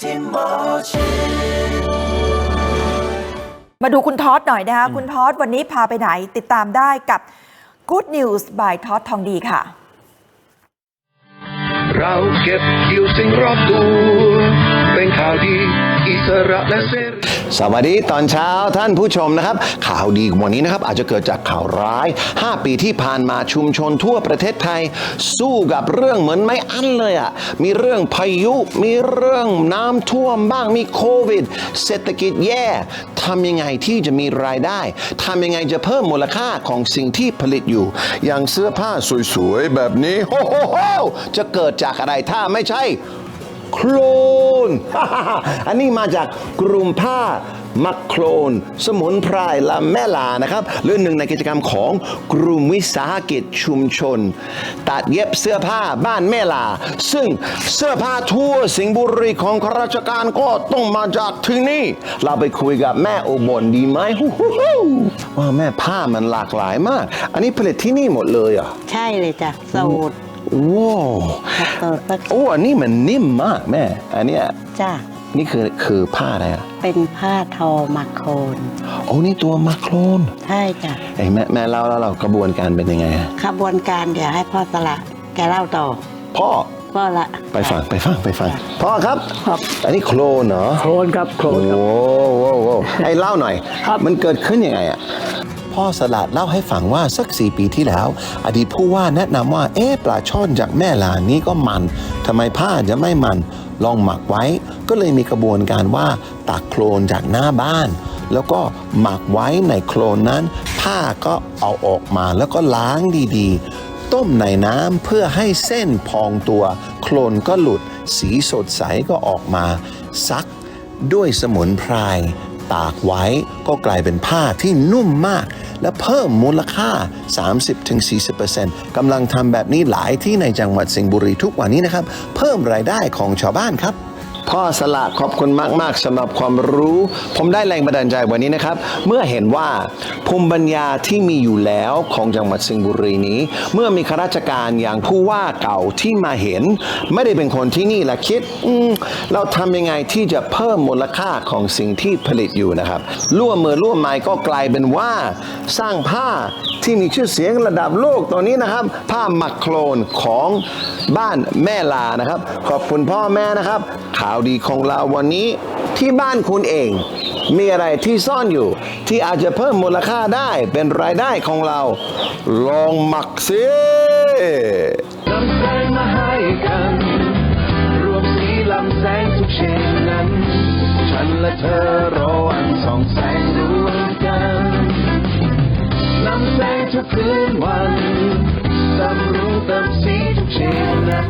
ที่หมอชิดมาดูคุณท็อตหน่อยนะคะคุณท็อตวันนี้พาไปไหนติดตามได้กับ Good News by ท็อตทองดีค่ะ เราเก็บเกี่ยวสิ่งรอบตัวเป็นข่าวดีอิสระและเสรี สวัสดีตอนเช้าท่านผู้ชมนะครับ ข่าวดีวันนี้นะครับอาจจะเกิดจากข่าวร้าย 5 ปีที่ผ่านมาชุมชนทั่วประเทศไทย สู้กับเรื่องเหมือนไม่อั้นเลยอะ่ะมีเรื่องพายุมีเรื่องน้ำท่วมบ้างมีโควิด เศรษฐกิจแย่ทำยังไงที่จะมีรายได้ทำยังไงจะเพิ่มมูลค่าของสิ่งที่ผลิตอยู่ อย่างเสื้อผ้าสวยๆแบบนี้โอ้โหจะเกิดจากอะไรถ้าไม่ใช่โคล น อันนี้มาจากกลุ่มผ้ามักโคลนสมุนไพรละแม่ลานะครับเรื่องหนึ่งในกิจกรรมของกลุ่มวิสาหกิจชุมชน ตัดเย็บเสื้อผ้าบ้านแม่ลา ซึ่งเสื้อผ้าทั่วสิงห์บุรีของข้าราชการก็ต้องมาจากที่นี่ เราไปคุยกับแม่โอบนดีไหมว่าแม่ผ้ามันหลากหลายมาก อันนี้ผลิตที่นี่หมดเลยเหรอะใช่เลยจ้ะสูตร ว้าวสูตรปักโอ้อันนี้มันนิ่มมากแม่ อันเนี้ยจ้ะนี่คือคือผ้าอะไรอะเป็นผ้าทอมักโคนโอ้นี่ตัวมาโครนใช่จ้ะไอ้ยแม่แม่เล่าแล้วเรากระบวนการเป็นยังไงอะขบวนการเดี๋ยวให้พ่อสละ แกเล่าต่อพ่อพ่อละ ไปฟังไปฟังไปฟังพ่อครับครับ อันนี้โคลนเหรอโคลนครับโคลนครับโอ้โหโอ้โหไอ้เล่าหน่อยครับมันเกิดขึ้นยังไงอะ พ่อสลัดเล่าให้ฟังว่าสักสี่ปีที่แล้ว อดีตผู้ว่าแนะนำว่าเอ๊ะปลาช่อนจากแม่ลานี้ก็มันทำไมผ้าจะไม่มัน ลองหมักไว้ ก็เลยมีกระบวนการว่าตักโคลนจากหน้าบ้าน แล้วก็หมักไว้ในโคลนนั้น ผ้าก็เอาออกมาแล้วก็ล้างดีๆ ต้มในน้ำเพื่อให้เส้นพองตัว โคลนก็หลุด สีสดใสก็ออกมา ซักด้วยสมุนไพร ตากไว้ก็กลายเป็นผ้าที่นุ่มมาก และเพิ่มมูลค่า 30-40%กำลังทำแบบนี้หลายที่ในจังหวัดสิงห์บุรีทุกวันนี้นะครับ เพิ่มรายได้ของชาวบ้านครับ พ่อสละขอบคุณมาก ๆสำหรับความรู้ ผมได้แรงบันดาลใจวันนี้นะครับ เมื่อเห็นว่าภูมิปัญญาที่มีอยู่แล้วของจังหวัดสิงห์บุรีนี้ เมื่อมีข้าราชการอย่างผู้ว่าเก่าที่มาเห็น ไม่ได้เป็นคนที่นี่และคิดอืเราทำยังไงที่จะเพิ่มมูลค่าของสิ่งที่ผลิตอยู่นะครับร่วมมือร่วมไม้ก็กลายเป็นว่า สร้างผ้าที่มีชื่อเสียงระดับโลกตัวนี้นะครับ ผ้าหมักโคลนของบ้านแม่ลานะครับ ขอบคุณพ่อแม่นะครับข่าวดีของเราวันนี้ ที่บ้านคุณเอง มีอะไรที่ซ่อนอยู่ ที่อาจจะเพิ่มมูลค่าได้เป็นรายได้ของเรา ลองหมักสินำแสงมาให้กัน รวมสีลำแสงทุกเช่นนั้น ฉันและเธอรอวันสองแสงรวมกันนำแสงทุกคืนวันเติมรู้เติมสีทุกเช่นนั้น